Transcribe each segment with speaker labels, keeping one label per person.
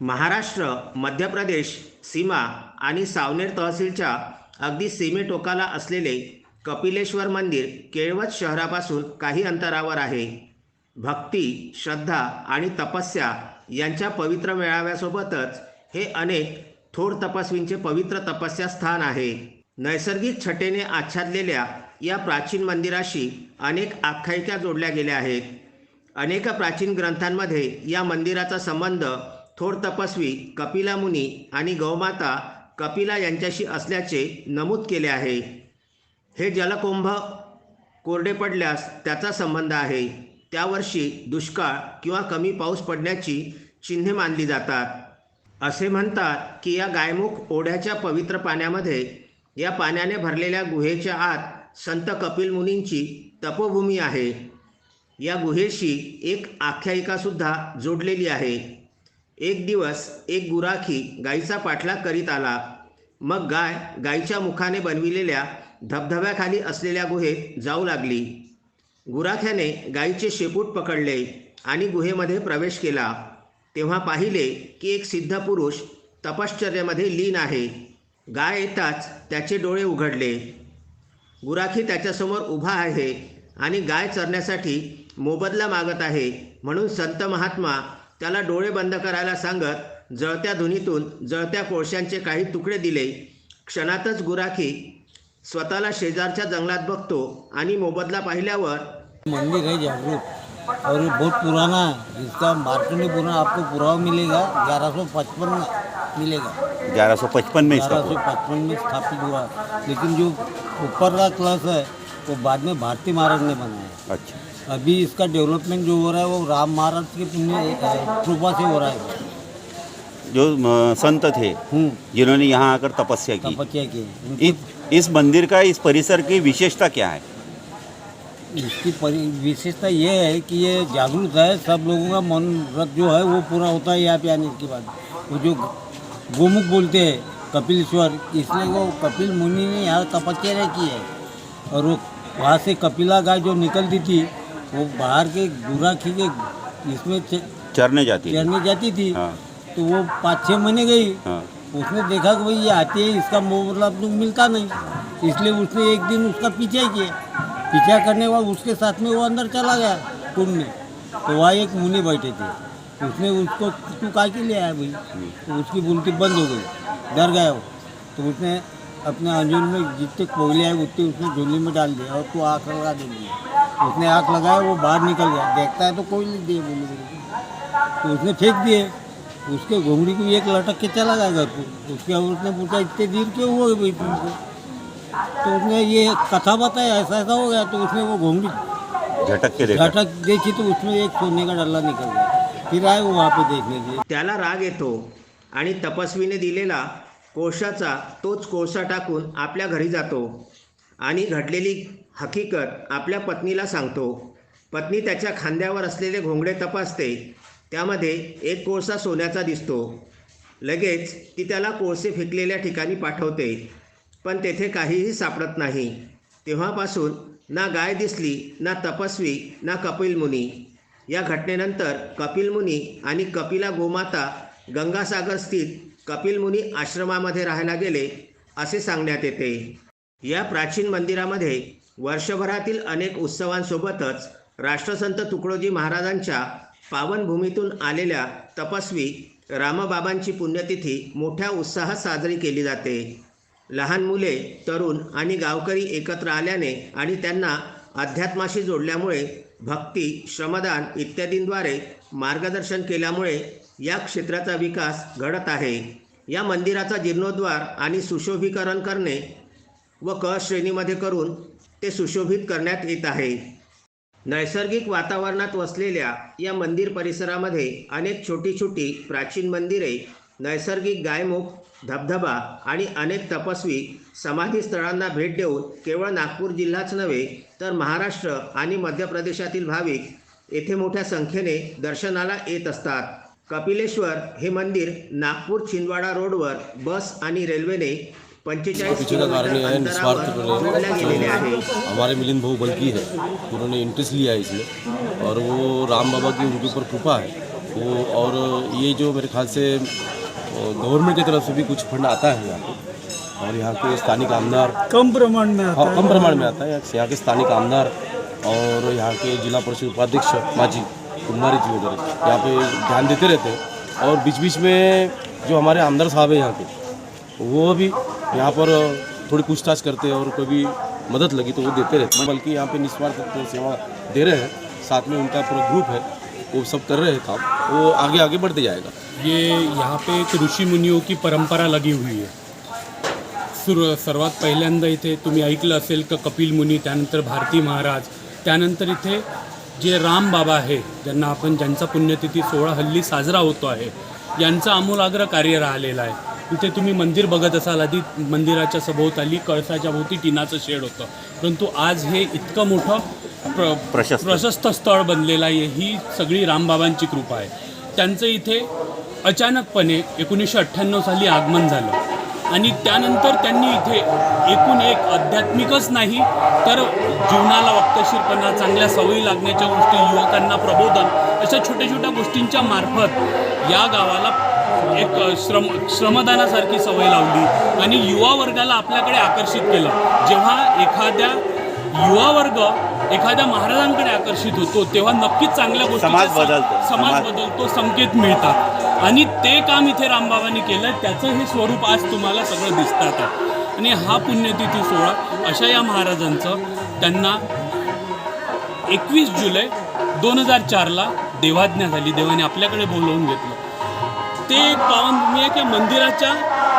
Speaker 1: महाराष्ट्र मध्य प्रदेश सीमा आणि सावनेर तहसीलच्या अगदी सीमेटोकाला असलेले कपिलेश्वर मंदिर केळवत शहरापासून काही अंतरावर आहे. भक्ती श्रद्धा आणि तपस्या यांच्या पवित्र मेळाव्यासोबतच हे अनेक थोर तपस्वींचे पवित्र तपस्या स्थान आहे. नैसर्गिक छटेने आच्छादलेल्या या प्राचीन मंदिराशी अनेक आख्यायिका जोडल्या गेल्या आहेत. अनेक प्राचीन ग्रंथांमध्ये या मंदिराचा संबंध थोर तपस्वी कपिला मुनी आणि गौमाता कपिला यांच्याशी असल्याचे नमूद केले आहे. हे जलकुंभ कोरडे पडल्यास त्याचा संबंध आहे. त्यावर्षी दुष्काळ किंवा कमी पाऊस पडण्याची चिन्हे मानली जातात. असे म्हणतात की या गायमुख ओढ्याच्या पवित्र पाण्यामध्ये या पाण्याने भरलेल्या गुहेच्या आत संत कपिल मुनींची तपोभूमी आहे. या गुहेशी एक आख्यायिकासुद्धा जोडलेली आहे. एक दिवस एक गुराखी गाईचा पाठलाग करीत आला. मग गाय गाईच्या मुखाने बनविलेल्या धबधब्याखाली असलेल्या गुहेत जाऊ लागली. गुराख्याने गाईचे शेपूट पकडले आणि गुहेमध्ये प्रवेश केला. तेव्हा पाहिले की एक सिद्ध पुरुष तपश्चर्यामध्ये लीन आहे. गाय येताच त्याचे डोळे उघडले. गुराखी त्याच्यासमोर उभा आहे आणि गाय चरण्यासाठी मोबदला मागत आहे म्हणून संत महात्मा त्याला डोळे बंद करायला सांगत जळत्या धुनीतून जळत्या कोळशांचे काही तुकडे दिले. क्षणातच गुराखी स्वतःला शेजारच्या जंगलात बघतो आणि मोबदला पाहिल्यावर
Speaker 2: मंदिर है जागरूक और ये बहुत पुराना है. इसका मार्कंडी पुराना आपको पुरावा मिलेगा. ग्यारह सौ पचपन में मिलेगा.
Speaker 3: ग्यारह सौ पचपन में इसका
Speaker 2: ग्यारह सौ पचपन में स्थापित हुआ। लेकिन जो ऊपर का क्लास है वो बाद में भारती महाराज ने बनाया।
Speaker 3: अच्छा।
Speaker 2: अभी इसका डेवलपमेंट जो हो रहा है वो राम महाराज के पुण्य कृपा से हो रहा है।
Speaker 3: जो संत थे
Speaker 2: हम्म,
Speaker 3: जिन्होंने यहाँ आकर तपस्या की।
Speaker 2: तपस्या की।
Speaker 3: इस इस मंदिर का इस परिसर की विशेषता क्या है?
Speaker 2: इसकी विशेषता ये है कि ये जागरूक है सब लोगों का मन मनोरथ जो है वो पूरा होता है यहाँ पे आने के बाद। वो जो गोमुख बोलते हैं कपिलेश्वर इसलिए वो कपिल मुनि ने यहाँ तपस्या की है। और वो वहाँ से कपिला गाय जो निकलती थी वो बाहर के गुराखी के इसमें
Speaker 3: चरने जाती
Speaker 2: चरने जाती थी।
Speaker 3: हाँ।
Speaker 2: तो वो पाँच छः महीने गई।
Speaker 3: हाँ।
Speaker 2: उसने देखा कि भाई ये आती है इसका मुकाबला तो मिलता नहीं। इसलिए उसने एक दिन उसका पीछा किया। पीछा करने के बाद उसके साथ में वो अंदर चला गया कुंड में। तो वहाँ एक मुनि बैठे थे। उसने उसको तू का के लिए आया भाई। तो उसकी बुनती बंद हो गई। डर गया वो। तो उसने अपने अंजुन में जितने कोयले आए उतने उसने झोली में डाल दिया और तू आँख लगा दे दिया। उसने आँख लगाया वो बाहर निकल गया। देखता है तो कोयले दिए बोले। तो उसने फेंक दिए। उसके घोंगड़ी को एक लटक के चला गया घर को उसके और उसने पूछा इतने देर क्यों हुए भाई तुमको? तो उसने ये कथा बताया ऐसा ऐसा हो गया। तो उसने वो घोंगड़ी
Speaker 3: झटक के देखा।
Speaker 2: झटक देखी तो उसमें एक सोने का डल्ला निकल गया। फिर आए वो वहाँ पे देखने के लिए।
Speaker 1: त्याला राग येतो आणि तपस्वीने दिलेला कोळशाचा तोच कोळसा टाकून आपल्या घरी जातो आणि घडलेली हकीकत आपल्या पत्नीला सांगतो. पत्नी त्याच्या खांद्यावर असलेले घोंगडे तपासते. त्यामध्ये एक कोळसा सोन्याचा दिसतो. लगेच ती त्याला कोळसे फेकलेल्या ठिकाणी पाठवते. पण तेथे काहीही सापडत नाही. तेव्हापासून ना गाय दिसली ना तपस्वी ना कपिल मुनी. या घटनेनंतर कपिल मुनी आणि कपिला गोमाता गंगासागर स्थित कपिल मुनी आश्रमामध्ये राहायला गेले असे सांगण्यात येते. या प्राचीन मंदिरामध्ये वर्षभरातील अनेक उत्सवांसोबतच राष्ट्रसंत तुकडोजी महाराजांच्या पावनभूमीतून आलेल्या तपस्वी रामबाबांची पुण्यतिथी मोठ्या उत्साहात साजरी केली जाते. लहान मुले तरुण आणि गावकरी एकत्र आल्याने आणि त्यांना अध्यात्माशी जोडल्यामुळे भक्ती श्रमदान इत्यादींद्वारे मार्गदर्शन केल्यामुळे या क्षेत्राचा विकास घडत आहे. या मंदिराचा जीर्णोद्धार आणि सुशोभीकरण करणे व क श्रेणीमध्ये करून ते सुशोभित करण्यात येत आहे. नैसर्गिक वातावरणात वसलेल्या या मंदिर परिसरामध्ये अनेक छोटी छोटी प्राचीन मंदिरे नैसर्गिक गायमुख धबधबा आणि अनेक तपस्वी समाधी स्थळांना भेट देऊन केवळ नागपूर जिल्हाच नव्हे तर महाराष्ट्र आणि मध्य प्रदेशातील भाविक येथे मोठ्या संख्येने दर्शनाला येत असतात. कपिलेश्वर हे मंदिर नागपूर छिंदवाडा रोडवर बस आणि रेल्वेने पंचेचाळीस
Speaker 4: पीछे का कारण यह है निस्वार्थ हमारे मिलिंद भाऊ बल्कि है। उन्होंने इंटरेस्ट लिया है इसमें। और वो राम बाबा की उनके ऊपर कृपा है। वो और ये जो मेरे ख्याल से गवर्नमेंट की तरफ़ से भी कुछ फंड आता है यहाँ पे। और यहाँ के स्थानिक आमदार
Speaker 5: कम प्रमाण में आता
Speaker 4: हाँ कम प्रमाण में आता है। यहाँ के स्थानिक आमदार और यहाँ के जिला परिषद उपाध्यक्ष माजी कुमारी जी वगैरह। यहाँ पे ध्यान देते रहते हैं। और बीच बीच में जो हमारे आमदार साहब हैं यहाँ के वो भी यहाँ पर थोड़ी पूछताछ करते हैं और कभी मदद लगी तो वो देते रहते हैं। बल्कि यहाँ पे निस्वार्थ तो सेवा दे रहे हैं। साथ में उनका पूरा ग्रुप है। वो सब कर रहे हैं काम। वो आगे आगे बढ़ते जाएगा।
Speaker 6: ये यहाँ पे एक ऋषी मुनियों की परंपरा लगी हुई आहे सुर सर्वात पहिल्यांदा इथे तुम्ही ऐकलं असेल का कपिल मुनी त्यानंतर भारती महाराज। त्यानंतर इथे जे राम बाबा आहे ज्यांना आपण ज्यांचा पुण्यतिथी सोळा हल्ली साजरा होतो आहे यांचं आमूलाग्र कार्य राहिलेलं आहे. इथे तुम्ही मंदिर बघत असाल आधी मंदिराच्या सभोवताली कळसाच्या भोवती टिनाचं शेड होतं. परंतु आज हे इतकं मोठं प्र
Speaker 3: प्रशस्त.
Speaker 6: प्रशस्त स्थळ बनलेलं आहे ही सगळी रामबाबांची कृपा आहे. त्यांचं इथे अचानकपणे एकोणीसशे अठ्ठ्याण्णव साली आगमन झालं. आणि त्यानंतर त्यांनी इथे एकूण एक आध्यात्मिकच नाही तर जीवनाला वक्तशीरपणा चांगल्या सवयी लागण्याच्या गोष्टी युवकांना प्रबोधन अशा छोट्या छोट्या गोष्टींच्या मार्फत या गावाला एक श्रम श्रमदानासारखी सवय लावली आणि युवा वर्गाला आपल्याकडे आकर्षित केलं. जेव्हा एखाद्या युवा वर्ग एखाद्या महाराजांकडे आकर्षित होतो तेव्हा नक्कीच चांगल्या गोष्टी
Speaker 3: समाज बदलतो.
Speaker 6: समाज बदलतो संकेत मिळतात. आणि ते काम इथे रामबाबांनी केलं त्याचं हे स्वरूप आज तुम्हाला सगळं दिसतात. आणि हा पुण्यतिथी सोहळा अशा या महाराजांचं. त्यांना एकवीस जुलै दोन हजार चारला देवाज्ञा झाली. देवाने आपल्याकडे बोलवून घेतलं. ते एक पावनभूमी आहे की मंदिराच्या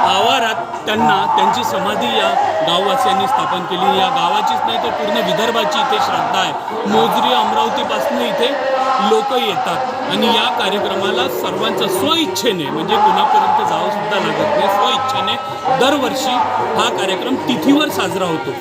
Speaker 6: आवारात त्यांना त्यांची समाधी या गाववासियांनी स्थापन केली. या गावाचीच नाही तर पूर्ण विदर्भाची इथे श्रद्धा आहे. मोजरी अमरावतीपासून इथे लोक येतात. आणि या कार्यक्रमाला सर्वांचा स्वइच्छेने म्हणजे कुणापर्यंत जावं सुद्धा लागत नाही स्वइच्छेने दरवर्षी हा कार्यक्रम तिथीवर साजरा होतो.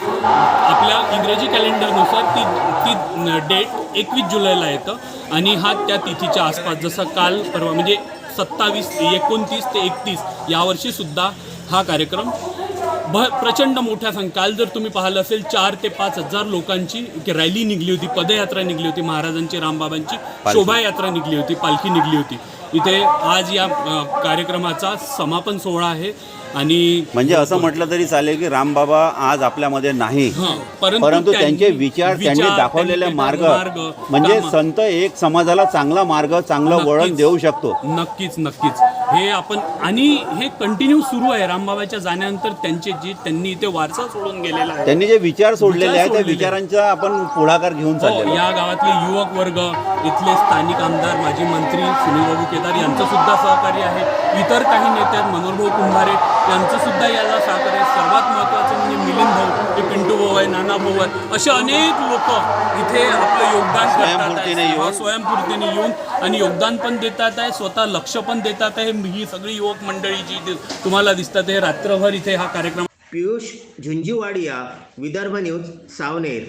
Speaker 6: आपल्या इंग्रजी कॅलेंडरनुसार ती ती डेट एकवीस जुलैला येतं. आणि हा त्या तिथीच्या आसपास जसं काल परवा म्हणजे सत्तावीस एकोणतीस ते एकतीस यावर्षी सुद्धा हा कार्यक्रम भ प्रचंड मोठ्या संख्या काल जर तुम्ही पाहिलं असेल चार ते पाच हजार लोकांची रॅली निघली होती पदयात्रा निघली होती महाराजांची रामबाबांची शोभायात्रा निघली होती पालखी निघली होती. इथे आज या कार्यक्रमाचा समापन सोहळा आहे. आणि
Speaker 3: म्हणजे असं म्हटलं तरी चालेल की रामबाबा आज आपल्यामध्ये नाही
Speaker 6: परंतु
Speaker 3: त्यांचे विचार त्यांनी दाखवलेले मार्ग म्हणजे. संत एक समाजाला चांगला मार्ग चांगलं वळण. देऊ शकतो
Speaker 6: नक्कीच नक्कीच हे आपण आणि हे कंटिन्यू सुरू आहे. रामबाबाच्या जाण्यानंतर त्यांचे जे त्यांनी इथे वारसा सोडून गेलेला आहे.
Speaker 3: त्यांनी जे विचार सोडलेले आहेत त्या. विचारांचा आपण पुढाकार घेऊन
Speaker 6: हो, या गावातले युवक वर्ग इथले स्थानिक आमदार माजी मंत्री सुनीलबाबू केदार यांचं सुद्धा सहकार्य आहे. इतर काही नेते आहेत मनोहरभाऊ कुंभारे यांचं सुद्धा याला सहकार्य सर्वात मिलिंद भाऊ हे पिंटू भाऊ आहे नाना भाऊ आहे असे अनेक लोक इथे आपलं योगदान करतात
Speaker 3: स्वयंपूर्तीने
Speaker 6: आहे.
Speaker 3: येऊन.
Speaker 6: स्वयंपूर्तीने येऊन आणि योगदान पण देतात आहे स्वतः लक्ष पण देतात आहे ही सगळी युवक मंडळी जी तुम्हाला दिसतात हे रात्रभर इथे हा कार्यक्रम
Speaker 1: पियुष झुंजीवाडिया विदर्भ न्यूज सावनेर